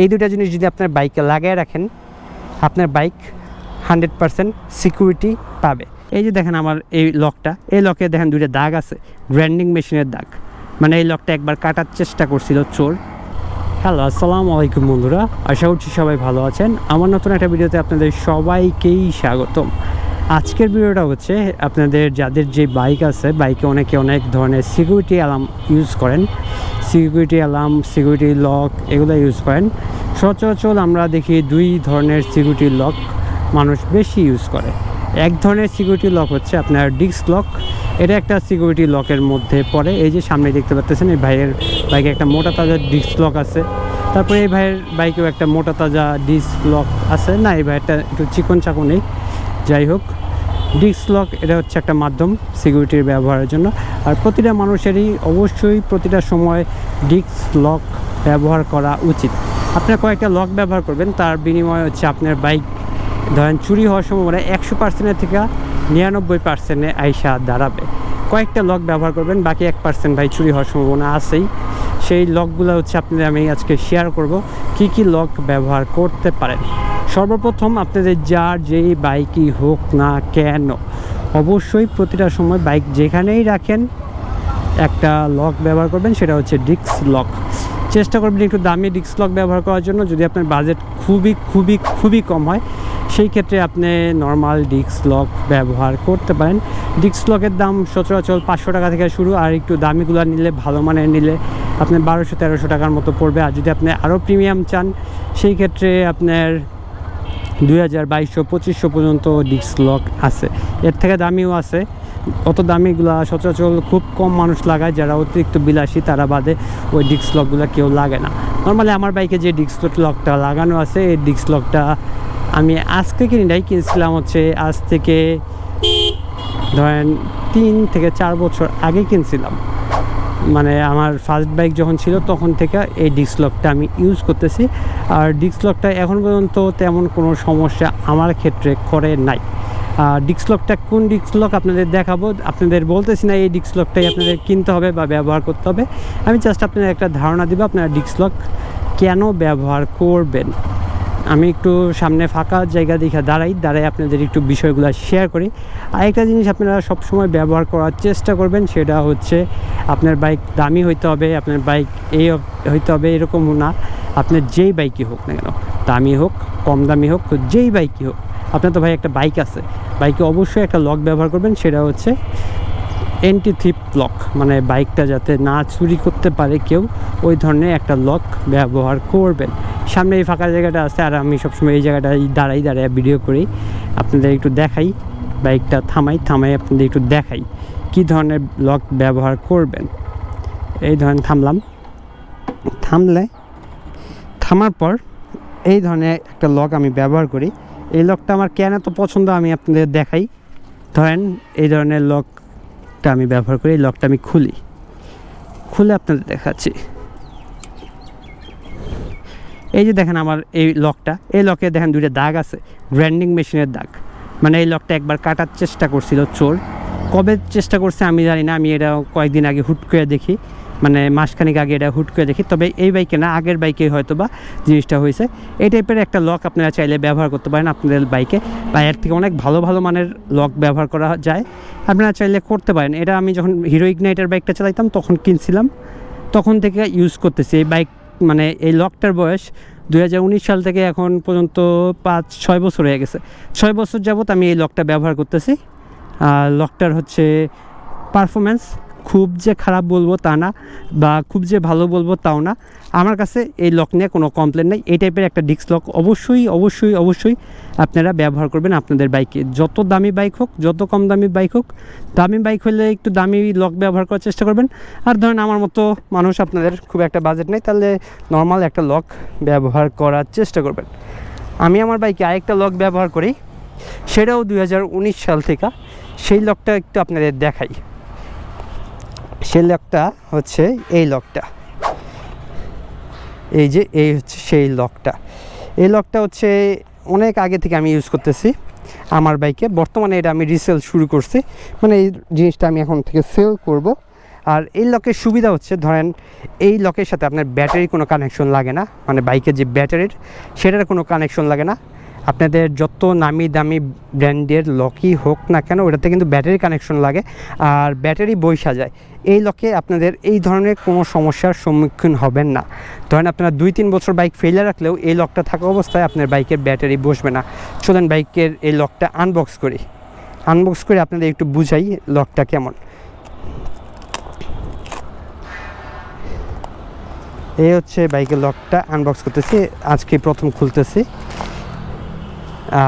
এই দুটা জিনিস যদি আপনার বাইকে লাগিয়ে রাখেন, আপনার বাইক হান্ড্রেড পারসেন্ট সিকিউরিটি পাবে। এই যে দেখেন আমার এই লকটা এই লকে দেখেন দুইটা দাগ আছে গ্র্যান্ডিং মেশিনের দাগ। মানে এই লকটা একবার কাটার চেষ্টা করছিল চোর। হ্যালো, আসসালামু আলাইকুম বন্ধুরা, আশা করছি সবাই ভালো আছেন। আমার নতুন একটা ভিডিওতে আপনাদের সবাইকেই স্বাগতম। আজকের ভিডিওটা হচ্ছে আপনাদের যাদের যে বাইক আছে, বাইকে অনেকে অনেক ধরনের সিকিউরিটি অ্যালার্ম ইউজ করেন। সিকিউরিটি অ্যালার্ম সিকিউরিটি লক এগুলো ইউজ করেন। সচরাচর আমরা দেখি দুই ধরনের সিকিউরিটি লক মানুষ বেশি ইউজ করে। এক ধরনের সিকিউরিটি লক হচ্ছে আপনার ডিস্ক লক এটা একটা সিকিউরিটি লকের মধ্যে পড়ে। এই যে সামনে দেখতে পাচ্ছেন এই ভাইয়ের বাইকে একটা মোটা তাজা ডিস্ক লক আছে। তারপরে এই ভাইয়ের বাইকেও একটা মোটা তাজা ডিস্ক লক আছে। না, এই ভাইয়েরটা একটু চিকন চাকনেই যাই হোক ডিস্ক লক এটা হচ্ছে একটা মাধ্যম সিকিউরিটির ব্যবহারের জন্য। আর প্রতিটা মানুষেরই অবশ্যই প্রতিটা সময় ডিস্ক লক ব্যবহার করা উচিত। আপনার কয়েকটা লক ব্যবহার করবেন, তার বিনিময়ে হচ্ছে আপনার বাইক ধরেন চুরি হওয়ার সম্ভাবনা একশো পার্সেন্টের থেকে নিরানব্বই পার্সেন্টে আইসা দাঁড়াবে। কয়েকটা লক ব্যবহার করবেন, বাকি এক পার্সেন্ট ভাই চুরি হওয়ার সম্ভাবনা আছেই। সেই লকগুলো হচ্ছে আপনাদের আমি আজকে শেয়ার করব, কি কি লক ব্যবহার করতে পারেন। সর্বপ্রথম আপনাদের যার যেই বাইকই হোক না কেন, অবশ্যই প্রতিটা সময় বাইক যেখানেই রাখেন, একটা লক ব্যবহার করবেন, সেটা হচ্ছে ডিস্ক লক। চেষ্টা করবেন একটু দামি ডিস্ক লক ব্যবহার করার জন্য, যদি আপনার বাজেট খুবই খুবই খুবই কম হয়, সেই ক্ষেত্রে আপনি নর্মাল ডিস্ক লক ব্যবহার করতে পারেন। ডিস্ক লকের দাম সচরাচর পাঁচশো টাকা থেকে শুরু, আর একটু দামিগুলো নিলে, ভালো মানের নিলে আপনি বারোশো, তেরোশো টাকার মতো পড়বে। আর যদি আপনি আরও প্রিমিয়াম চান, সেই ক্ষেত্রে আপনার দুই হাজার বাইশশো, পঁচিশশো পর্যন্ত ডিস্ক লক আছে। এর থেকে দামিও আছে। অত দামিগুলা সচরাচর খুব কম মানুষ লাগায়, যারা অতিরিক্ত বিলাসী, তারা বাদে ওই ডিস্ক লকগুলো কেউ লাগে না। নর্মালি আমার বাইকে যে ডিস্ক লকটা লাগানো আছে, এই ডিস্ক লকটা আমি আজকে কিনি নাই, কিনছিলাম হচ্ছে আজ থেকে ধরেন তিন থেকে চার বছর আগে কিনছিলাম। মানে আমার ফার্স্ট বাইক যখন ছিল, তখন থেকে এই ডিস্ক লকটা আমি ইউজ করতেছি। আর ডিস্ক লকটা এখন পর্যন্ত তেমন কোনো সমস্যা আমার ক্ষেত্রে করে নাই। আর ডিস্ক লকটা কোন ডিস্ক লক আপনাদের দেখাবো? আপনাদের বলতেছি না এই ডিস্ক লকটাই আপনাদের কিনতে হবে বা ব্যবহার করতে হবে। আমি জাস্ট আপনাদের একটা ধারণা দিব, আপনারা ডিস্ক লক কেন ব্যবহার করবেন? আমি একটু সামনে ফাঁকা জায়গা দেখে দাঁড়াই দাঁড়াই আপনাদের একটু বিষয়গুলো শেয়ার করি। আরেকটা জিনিস আপনারা সবসময় ব্যবহার করার চেষ্টা করবেন, সেটা হচ্ছে আপনার বাইক দামি হইতে হবে, আপনার বাইক এই হইতে হবে এরকম না। আপনার যেই বাইকই হোক না কেন, দামি হোক, কম দামি হোক, যেই বাইকই হোক, আপনার তো ভাই একটা বাইক আছে। বাইকে অবশ্যই একটা লক ব্যবহার করবেন, সেটা হচ্ছে এন্টি থিপ লক মানে বাইকটা যাতে না চুরি করতে পারে কেউ, ওই ধরনের একটা লক ব্যবহার করবেন। সামনে এই ফাঁকা জায়গাটা আছে, আর আমি সবসময় এই জায়গাটায় দাঁড়াই দাঁড়াই ভিডিও করি। আপনাদের একটু দেখাই বাইকটা থামাই থামাই আপনাদের একটু দেখাই কি ধরনের লক ব্যবহার করবেন। এই ধরেন থামলাম। থামলে, থামার পর এই ধরনের একটা লক আমি ব্যবহার করি। এই লকটা আমার কেন এত পছন্দ আমি আপনাদের দেখাই। ধরেন এই ধরনের লকটা আমি ব্যবহার করি, এই লকটা আমি খুলি। খুলে আপনাদের দেখাচ্ছি। এই যে দেখেন আমার এই লকটা, এই লকে দেখেন দুইটা দাগ আছে গ্র্যান্ডিং মেশিনের দাগ। মানে এই লকটা একবার কাটার চেষ্টা করছিল চোর। কবে চেষ্টা করছে আমি জানি না, আমি এটা কয়েকদিন আগে হুট করে দেখি। মানে মাসখানিক আগে এটা হুট করে দেখি। তবে এই বাইকে না, আগের বাইকে হয়তো বা জিনিসটা হয়েছে। এই টাইপের একটা লক আপনারা চাইলে ব্যবহার করতে পারেন আপনাদের বাইকে। বা এর থেকে অনেক ভালো ভালো মানের লক ব্যবহার করা যায়। আপনারা চাইলে করতে পারেন। এটা আমি যখন হিরো ইগনাইটার বাইকটা চালাইতাম, তখন কিনছিলাম। তখন থেকে ইউজ করতেছি। এই বাইক মানে এই লকটার বয়স দু হাজার উনিশ সাল থেকে এখন পর্যন্ত পাঁচ, ছয় বছর হয়ে গেছে। ছয় বছর যাবত আমি এই লকটা ব্যবহার করতেছি। আর লকটার হচ্ছে পারফরমেন্স খুব যে খারাপ বলব তা না, বা খুব যে ভালো বলব তাও না। আমার কাছে এই লক নিয়ে কোনো কমপ্লেন নেই। এই টাইপের একটা ডিস্ক লক অবশ্যই অবশ্যই অবশ্যই আপনারা ব্যবহার করবেন আপনাদের বাইকে যত দামি বাইক হোক, যত কম দামি বাইক হোক, দামি বাইক হলে একটু দামি লক ব্যবহার করার চেষ্টা করবেন। আর ধরেন আমার মতো মানুষ আপনাদের খুব একটা বাজেট নেই, তাহলে নর্মাল একটা লক ব্যবহার করার চেষ্টা করবেন। আমি আমার বাইকে আরেকটা লক ব্যবহার করি, সেটাও দু হাজার উনিশ সাল থেকে। সেই লকটা একটু আপনাদের দেখাই। সেই লকটা হচ্ছে এই লকটা এই যে এই হচ্ছে সেই লকটা এই লকটা হচ্ছে অনেক আগে থেকে আমি ইউজ করতেছি। আমার বাইকে বর্তমানে এটা আমি রিসেল শুরু করছি। মানে এই জিনিসটা আমি এখন থেকে সেল করব। আর এই লকের সুবিধা হচ্ছে, ধরেন এই লকের সাথে আপনার ব্যাটারির কোনো কানেকশন লাগে না। মানে বাইকের যে ব্যাটারির সেটার কোনো কানেকশন লাগে না। আপনাদের যত নামি দামি ব্র্যান্ডের লকই হোক না কেন, ওটাতে কিন্তু ব্যাটারি কানেকশন লাগে আর ব্যাটারি বৈশা যায় এই লকে আপনাদের এই ধরনের কোনো সমস্যার সম্মুখীন হবেন না। ধরেন আপনারা দুই তিন বছর বাইক ফেলে রাখলেও এই লকটা থাকা অবস্থায় আপনার বাইকের ব্যাটারি বসবে না। চলেন বাইকের এই লকটা আনবক্স করি। আনবক্স করে আপনাদের একটু বুঝাই লকটা কেমন। এই হচ্ছে বাইকের লকটা আনবক্স করতেছি। আজকে প্রথম খুলতেছি।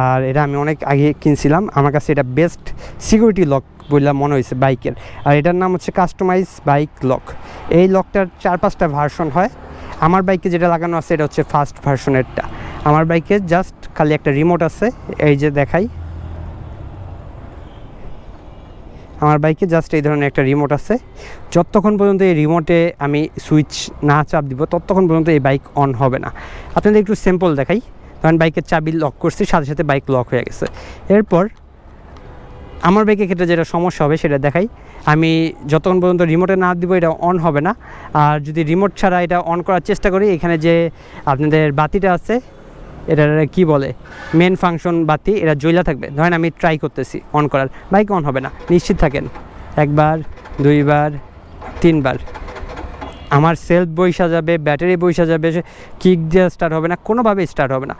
আর এটা আমি অনেক আগে কিনছিলাম। আমার কাছে এটা বেস্ট সিকিউরিটি লক বলে মনে হয়েছে বাইকের। আর এটার নাম হচ্ছে কাস্টমাইজ বাইক লক এই লকটার চার পাঁচটা ভার্সন হয়। আমার বাইকে যেটা লাগানো আছে, এটা হচ্ছে ফার্স্ট ভার্সনেরটা আমার বাইকে জাস্ট খালি একটা রিমোট আছে, এই যে দেখাই। আমার বাইকে জাস্ট এই ধরনের একটা রিমোট আছে। যতক্ষণ পর্যন্ত এই রিমোটে আমি সুইচ না চাপ দিব, ততক্ষণ পর্যন্ত এই বাইক অন হবে না। আপনাদের একটু সিম্পল দেখাই। কারণ বাইকের চাবি লক করছি, সাথে সাথে বাইক লক হয়ে গেছে। এরপর আমার বাইকের ক্ষেত্রে যেটা সমস্যা হবে সেটা দেখাই। আমি যতক্ষণ পর্যন্ত রিমোটে না দিব, এটা অন হবে না। আর যদি রিমোট ছাড়া এটা অন করার চেষ্টা করি, এখানে যে আপনাদের বাতিটা আছে, এটার কি বলে মেন ফাংশন বাতি, এটা জ্বলা থাকবে। ধরেন আমি ট্রাই করতেছি অন করার। বাইক অন হবে না। নিশ্চিত থাকেন। একবার, দুইবার, তিনবার। আমার সেলফ বৈশা যাবে ব্যাটারি বৈশা যাবে কিক দিয়ে স্টার্ট হবে না কোনোভাবে স্টার্ট হবে না।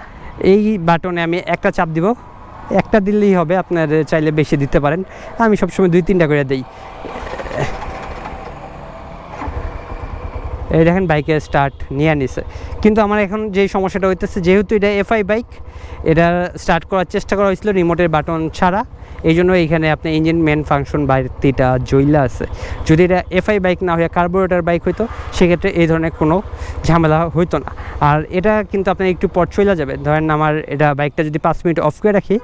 এই বাটনে আমি একটা চাপ দিব, একটা দিলেই হবে, আপনার চাইলে বেশি দিতে পারেন। আমি সবসময় দুই তিনটা করে দিই। এই দেখেন বাইকের স্টার্ট নিয়ে নিছে। কিন্তু আমার এখন যেই সমস্যাটা হইতেছে, যেহেতু এটা এফআই বাইক এটা স্টার্ট করার চেষ্টা করা হয়েছিল রিমোটের বাটন ছাড়া। এই জন্য এইখানে আপনার ইঞ্জিন মেন ফাংশন বাড়তিটা জইলা আছে। যদি এটা এফআই বাইক না হয়ে কার্বোরেটার বাইক হইতো সেক্ষেত্রে এই ধরনের কোনো ঝামেলা হইতো না। আর এটা কিন্তু আপনার একটু পর চলে যাবে। ধরেন আমার এটা বাইকটা যদি পাঁচ মিনিট অফ করে রাখি,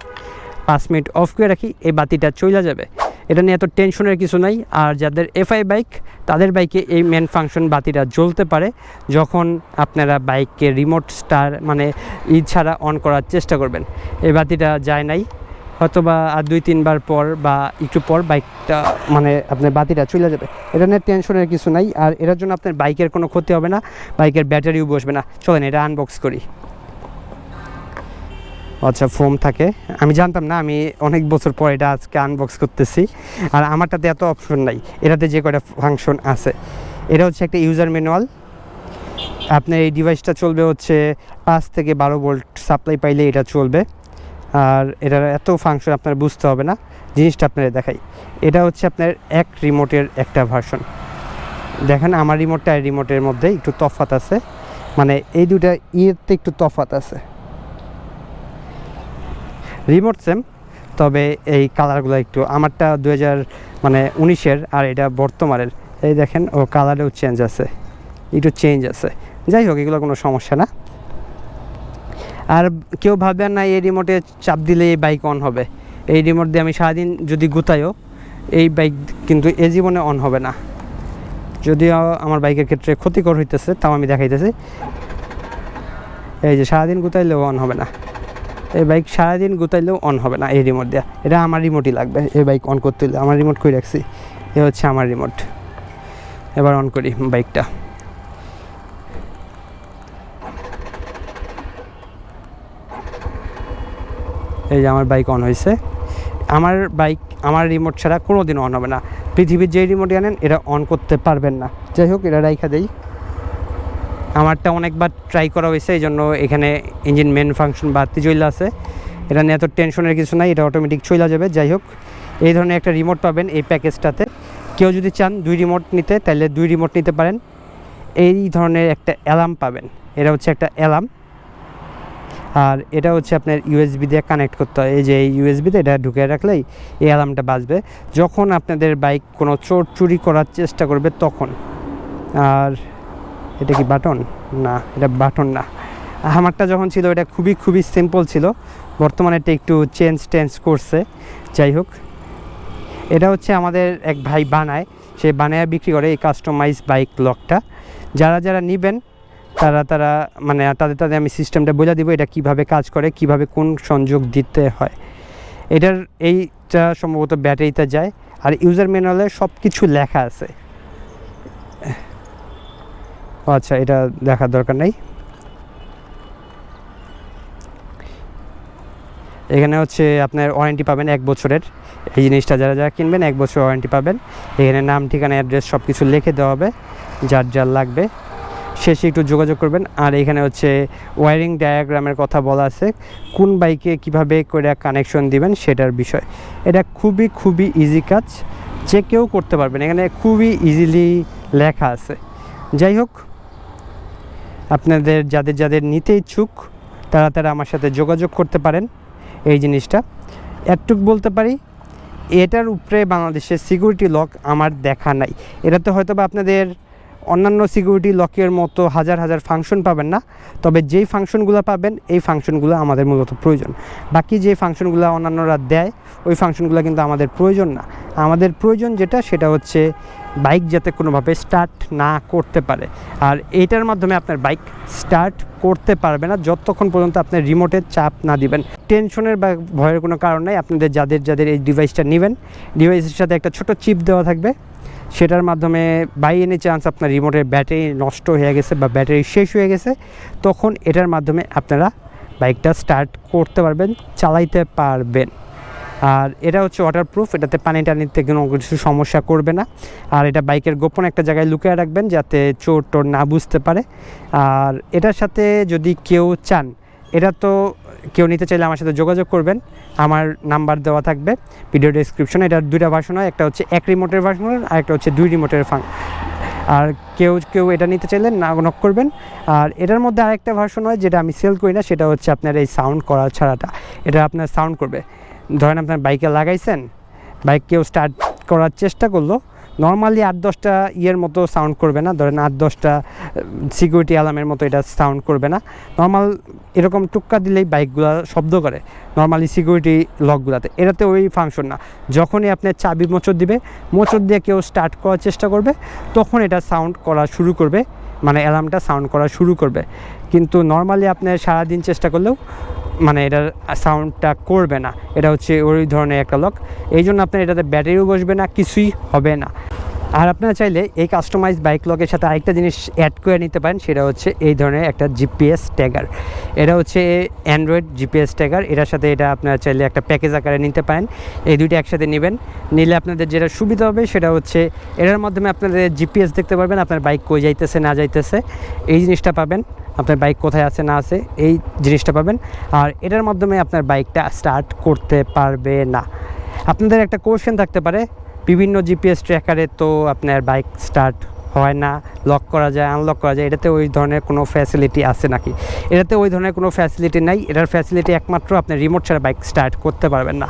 পাঁচ মিনিট অফ করে রাখি, এই বাতিটা চলে যাবে। এটা নিয়ে এত টেনশনের কিছু নাই। আর যাদের এফআই বাইক তাদের বাইকে এই মেন ফাংশন বাতিটা জ্বলতে পারে, যখন আপনারা বাইককে রিমোট স্টার মানে ই ছাড়া অন করার চেষ্টা করবেন। এই বাতিটা যায় নাই। হয়তো বা আর দুই, তিনবার পর বা একটু পর বাইকটা মানে আপনার বাতিটা চলে যাবে। এটা নিয়ে টেনশনের কিছু নাই। আর এটার জন্য আপনার বাইকের কোনো ক্ষতি হবে না। বাইকের ব্যাটারিও বসবে না। চলেন, এটা আনবক্স করি। আচ্ছা ফোম থাকে। আমি জানতাম না, আমি অনেক বছর পর এটা আজকে আনবক্স করতেছি। আর আমারটাতে এত অপশন নাই। এটাতে যে কয়টা ফাংশন আছে। এটা হচ্ছে একটা ইউজার ম্যানুয়াল আপনার এই ডিভাইসটা চলবে হচ্ছে পাঁচ থেকে বারো ভোল্ট সাপ্লাই পাইলে এটা চলবে। আর এটার এত ফাংশন আপনার বুঝতে হবে না, জিনিসটা আপনার দেখাই। এটা হচ্ছে আপনার এক রিমোটের একটা ভার্সন দেখেন, আমার রিমোটটা আর রিমোটের মধ্যে একটু তফাত আছে। মানে এই দুটা ইয়েতে একটু তফাত আছে। রিমোট সেম তবে এই কালারগুলো একটু, আমারটা দু হাজার মানে উনিশের আর এটা বর্তমানের। এই দেখেন, ও কালারেও চেঞ্জ আছে। একটু চেঞ্জ আছে। যাই হোক, এগুলো কোনো সমস্যা না। আর কেউ ভাবে না এই রিমোটে চাপ দিলে এই বাইক অন হবে। এই রিমোট দিয়ে আমি সারাদিন যদি গুতাইও, এই বাইক কিন্তু এ জীবনে অন হবে না। যদিও আমার বাইকের ক্ষেত্রে ক্ষতিকর হইতেছে, তাও আমি দেখাইতেছি। এই যে সারাদিন গুতাইলেও অন হবে না। এই বাইক সারাদিন গুতাইলেও অন হবে না এই রিমোট দেওয়া এটা আমার রিমোটই লাগবে, এই বাইক অন করতে হলে। আমার রিমোট করে রাখছি? এ হচ্ছে আমার রিমোট এবার অন করি বাইকটা এই যে আমার বাইক অন হয়েছে। আমার বাইক আমার রিমোট ছাড়া কোনো দিন অন হবে না। পৃথিবীর যেই রিমোট আনেন, এটা অন করতে পারবেন না। যাই হোক, এটা রাইখা দেই। আমারটা অনেকবার ট্রাই করা হয়েছে, এই জন্য এখানে ইঞ্জিন মেন ফাংশন বাড়তি চলে আছে। এটা নিয়ে এত টেনশনের কিছু নাই, এটা অটোমেটিক চলে যাবে। যাই হোক, এই ধরনের একটা রিমোট পাবেন এই প্যাকেজটাতে কেউ যদি চান দুই রিমোট নিতে তাহলে দুই রিমোট নিতে পারেন। এই ধরনের একটা অ্যালার্ম পাবেন। এটা হচ্ছে একটা অ্যালার্ম আর এটা হচ্ছে আপনার ইউএসবি দিয়ে কানেক্ট করতে হয়। এই যে এই ইউএসবিতে এটা ঢুকে রাখলেই এই অ্যালার্মটা বাজবে। যখন আপনাদের বাইক কোনো চোর চুরি করার চেষ্টা করবে তখন। আর এটা কি বাটন না, এটা বাটন না। আমারটা যখন ছিল এটা খুবই খুবই সিম্পল ছিল। বর্তমানে এটা একটু চেঞ্জ টেঞ্জ করছে। যাই হোক, এটা হচ্ছে আমাদের এক ভাই বানায়। সে বানায় বিক্রি করে এই কাস্টমাইজ বাইক লকটা যারা যারা নেবেন তারা তারা মানে তাদের তাদের আমি সিস্টেমটা বোঝা দিব এটা কীভাবে কাজ করে, কীভাবে কোন সংযোগ দিতে হয়। এটার, এইটা সম্ভবত ব্যাটারিতে যায়। আর ইউজার ম্যানুয়ালে সব কিছু লেখা আছে। আচ্ছা এটা দেখার দরকার নেই। এখানে হচ্ছে আপনার ওয়ারেন্টি পাবেন এক বছরের। এই জিনিসটা যারা যারা কিনবেন, এক বছর ওয়ারেন্টি পাবেন। এখানে নাম, ঠিকানা অ্যাড্রেস সব কিছু লিখে দেওয়া হবে। যার যার লাগবে। শেষে একটু যোগাযোগ করবেন। আর এখানে হচ্ছে ওয়ারিং ডায়াগ্রামের কথা বলা আছে। কোন বাইকে কীভাবে করে কানেকশন দিবেন সেটার বিষয়। এটা খুবই খুবই ইজি কাজ। যে কেউ করতে পারবেন। এখানে খুবই ইজিলি লেখা আছে। যাই হোক, আপনাদের যাদের যাদের নিতে ইচ্ছুক, তারা তারা আমার সাথে যোগাযোগ করতে পারেন এই জিনিসটা। একটুক বলতে পারি, এটার উপরে বাংলাদেশের সিকিউরিটি লক আমার দেখা নাই। এটাতে হয়তো বা আপনাদের অন্যান্য সিকিউরিটি লকের মতো হাজার হাজার ফাংশন পাবেন না। তবে যেই ফাংশনগুলো পাবেন, এই ফাংশনগুলো আমাদের মূলত প্রয়োজন। বাকি যে ফাংশনগুলো অন্যান্যরা দেয়, ওই ফাংশনগুলো কিন্তু আমাদের প্রয়োজন না। আমাদের প্রয়োজন যেটা, সেটা হচ্ছে বাইক যাতে কোনোভাবে স্টার্ট না করতে পারে। আর এইটার মাধ্যমে আপনার বাইক স্টার্ট করতে পারবে না, যতক্ষণ পর্যন্ত আপনার রিমোটের চাপ না দিবেন। টেনশনের বা ভয়ের কোনো কারণ নাই, আপনাদের যাদের যাদের এই ডিভাইসটা নেবেন ডিভাইসের সাথে একটা ছোট চিপ দেওয়া থাকবে। সেটার মাধ্যমে বাই এনি চান্স আপনার রিমোটের ব্যাটারি নষ্ট হয়ে গেছে বা ব্যাটারি শেষ হয়ে গেছে, তখন এটার মাধ্যমে আপনারা বাইকটা স্টার্ট করতে পারবেন, চালাইতে পারবেন। আর এটা হচ্ছে ওয়াটারপ্রুফ এটাতে পানি টানিতে কোনো কিছু সমস্যা করবে না। আর এটা বাইকের গোপন একটা জায়গায় লুকিয়ে রাখবেন যাতে চোর টোর না বুঝতে পারে। আর এটার সাথে যদি কেউ চান, এটা তো কেউ নিতে চাইলে আমার সাথে যোগাযোগ করবেন। আমার নাম্বার দেওয়া থাকবে ভিডিও ডিসক্রিপশনে এটার দুইটা ভার্সন হয়, একটা হচ্ছে এক রিমোটের ভার্সন আর একটা হচ্ছে দুই রিমোটের ফাং আর কেউ কেউ এটা নিতে চাইলে না নক করবেন। আর এটার মধ্যে আরেকটা ভার্সন হয় যেটা আমি সেল করি না, সেটা হচ্ছে আপনার এই সাউন্ড করা ছাড়াটা। এটা আপনার সাউন্ড করবে। ধরেন আপনার বাইকে লাগাইছেন বাইক কেউ স্টার্ট করার চেষ্টা করল নর্মালি আট দশটা ইয়ের মতো সাউন্ড করবে না। ধরেন আট দশটা সিকিউরিটি অ্যালার্মের মতো এটা সাউন্ড করবে না। নর্মাল এরকম টুক্কা দিলেই বাইকগুলো শব্দ করে নর্মালি সিকিউরিটি লকগুলোতে এটাতে ওই ফাংশন না। যখনই আপনার চাবি মোচর দিবে মোচর দিয়ে কেউ স্টার্ট করার চেষ্টা করবে, তখন এটা সাউন্ড করা শুরু করবে মানে অ্যালার্মটা সাউন্ড করা শুরু করবে। কিন্তু নর্মালি আপনার সারাদিন চেষ্টা করলেও মানে এটার সাউন্ডটা করবে না। এটা হচ্ছে ওই ধরনের একটা লক এই জন্য আপনার এটাতে ব্যাটারিও বসবে না, কিছুই হবে না। আর আপনারা চাইলে এই কাস্টমাইজ বাইক লকের সাথে আরেকটা জিনিস অ্যাড করে নিতে পারেন, সেটা হচ্ছে এই ধরনের একটা জিপিএস ট্যাগার এটা হচ্ছে অ্যান্ড্রয়েড জিপিএস ট্যাগার এটার সাথে এটা আপনারা চাইলে একটা প্যাকেজ আকারে নিতে পারেন। এই দুইটা একসাথে নেবেন। নিলে আপনাদের যেটা সুবিধা হবে সেটা হচ্ছে এটার মাধ্যমে আপনাদের জিপিএস দেখতে পারবেন, আপনার বাইক কই যাইতেছে, না যাইতেছে। এই জিনিসটা পাবেন। আপনার বাইক কোথায় আছে, না আছে, এই জিনিসটা পাবেন। আর এটার মাধ্যমে আপনার বাইকটা স্টার্ট করতে পারবে না। আপনাদের একটা কোশ্চেন থাকতে পারে, বিভিন্ন জিপিএস ট্র্যাকারে তো আপনার বাইক স্টার্ট হয় না লক করা যায় আনলক করা যায়, এটাতে ওই ধরনের কোনো ফ্যাসিলিটি আছে নাকি? এটাতে ওই ধরনের কোনো ফ্যাসিলিটি নাই, এটার ফ্যাসিলিটি একমাত্র আপনি রিমোট ছাড়া বাইক স্টার্ট করতে পারবেন না।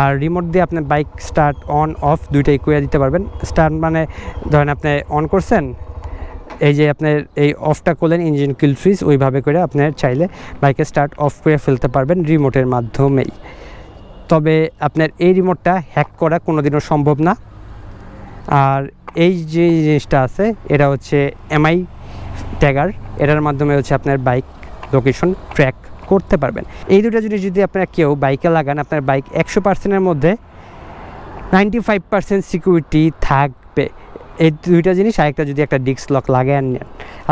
আর রিমোট দিয়ে আপনার বাইক স্টার্ট অন অফ দুইটাই করে দিতে পারবেন। স্টার্ট মানে ধরেন আপনি অন করছেন এই যে আপনার এই অফটা করলেন ইঞ্জিন কিল সুইচ ওইভাবে করে আপনার চাইলে বাইকে স্টার্ট অফ করে ফেলতে পারবেন রিমোটের মাধ্যমেই। তবে আপনার এই রিমোটটা হ্যাক করা কোনোদিনও সম্ভব না। আর এই যে জিনিসটা আছে, এটা হচ্ছে এমআই ট্যাগার এটার মাধ্যমে হচ্ছে আপনার বাইক লোকেশন ট্র্যাক করতে পারবেন। এই দুটো জিনিস যদি আপনারা কেউ বাইকে লাগান, আপনার বাইক একশো পার্সেন্টের মধ্যে নাইনটি ফাইভ পার্সেন্ট সিকিউরিটি থাকবে এই দুইটা জিনিস, আরেকটা যদি একটা ডিস্ক লক লাগিয়ে নেন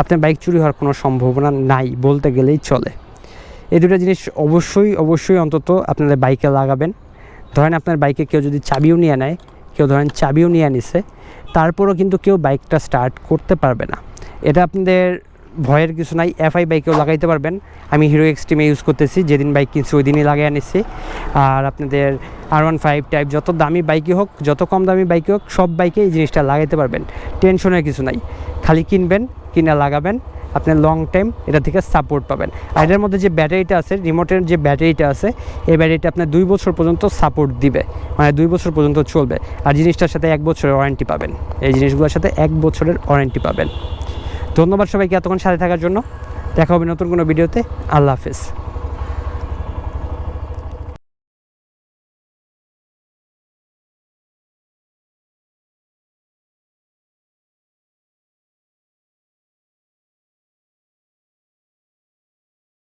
আপনার বাইক চুরি হওয়ার কোনো সম্ভাবনা নাই বলতে গেলেই চলে। এই দুটো জিনিস অবশ্যই অবশ্যই অন্তত আপনাদের বাইকে লাগাবেন। ধরেন আপনার বাইকে কেউ যদি চাবিও নিয়ে নেয়, কেউ ধরেন চাবিও নিয়ে নিছে, তারপরও কিন্তু কেউ বাইকটা স্টার্ট করতে পারবে না। এটা আপনাদের ভয়ের কিছু নাই এফআই বাইকেও লাগাইতে পারবেন। আমি হিরো এক্সট্রিমে ইউজ করতেছি, যেদিন বাইক কিনছি ওই দিনই লাগাই আনিছি। আর আপনাদের আর ওয়ান ফাইভ টাইপ যত দামি বাইকই হোক, যত কম দামি বাইকই হোক, সব বাইকে এই জিনিসটা লাগাইতে পারবেন। টেনশনের কিছু নাই। খালি কিনবেন, কিনে লাগাবেন আপনি লং টাইম এটা থেকে সাপোর্ট পাবেন। আর এটার মধ্যে যে ব্যাটারিটা আছে রিমোটের যে ব্যাটারিটা আছে, এই ব্যাটারিটা আপনার দুই বছর পর্যন্ত সাপোর্ট দিবে। মানে দুই বছর পর্যন্ত চলবে। আর জিনিসটার সাথে এক বছরের ওয়ারেন্টি পাবেন। এই জিনিসগুলোর সাথে এক বছরের ওয়ারেন্টি পাবেন। ধন্যবাদ সবাইকে এতক্ষণ সাথে থাকার জন্য। দেখা হবে নতুন কোনো ভিডিওতে। আল্লাহ হাফেজ।